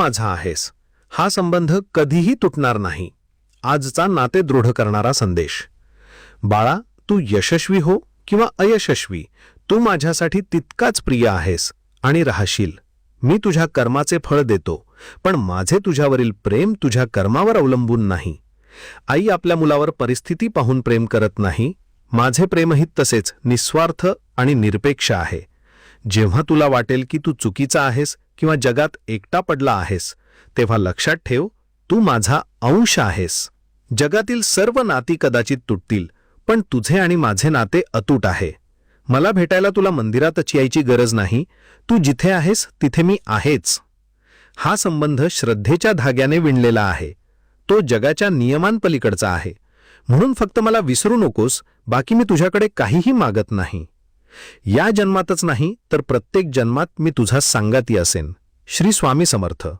माझा आहेस. हा संबंध कधीही तुटणार नाही. आजचा नाते दृढ करणारा संदेश. बाळा तू यशस्वी हो किंवा अयशस्वी तू माझ्यासाठी तितकाच प्रिय आहेस आणि राहशील. मी तुझ्या कर्माचे फळ देतो पण माझे तुझ्यावरील प्रेम तुझ्या कर्मावर अवलंबून नाही. आई आपल्या मुलावर परिस्थिती पाहून प्रेम करत नाही. माझे प्रेमही तसेच निस्वार्थ आणि निरपेक्ष आहे. जेव्हा तुला वाटेल की तू चुकीचा आहेस किंवा जगात एकटा पडला आहेस तेव्हा लक्षात ठेव तू माझा अंश आहेस. जगातील सर्व नाती कदाचित तुटतील पण तुझे आणि माझे नाते अतूट आहे. मला भेटायला तुला मंदिरातच यायची गरज नाही तू जिथे आहेस तिथे मी आहेच. हा संबंध श्रद्धेच्या धाग्याने विणलेला आहे. तो जगाच्या नियमांपलीकडचा आहे. म्हणून फक्त मला विसरू नकोस बाकी मी तुझ्याकडे काहीही मागत नाही. या जन्मातच नाही तर प्रत्येक जन्मात मी तुझा सांगाती असेन. श्री स्वामी समर्थ.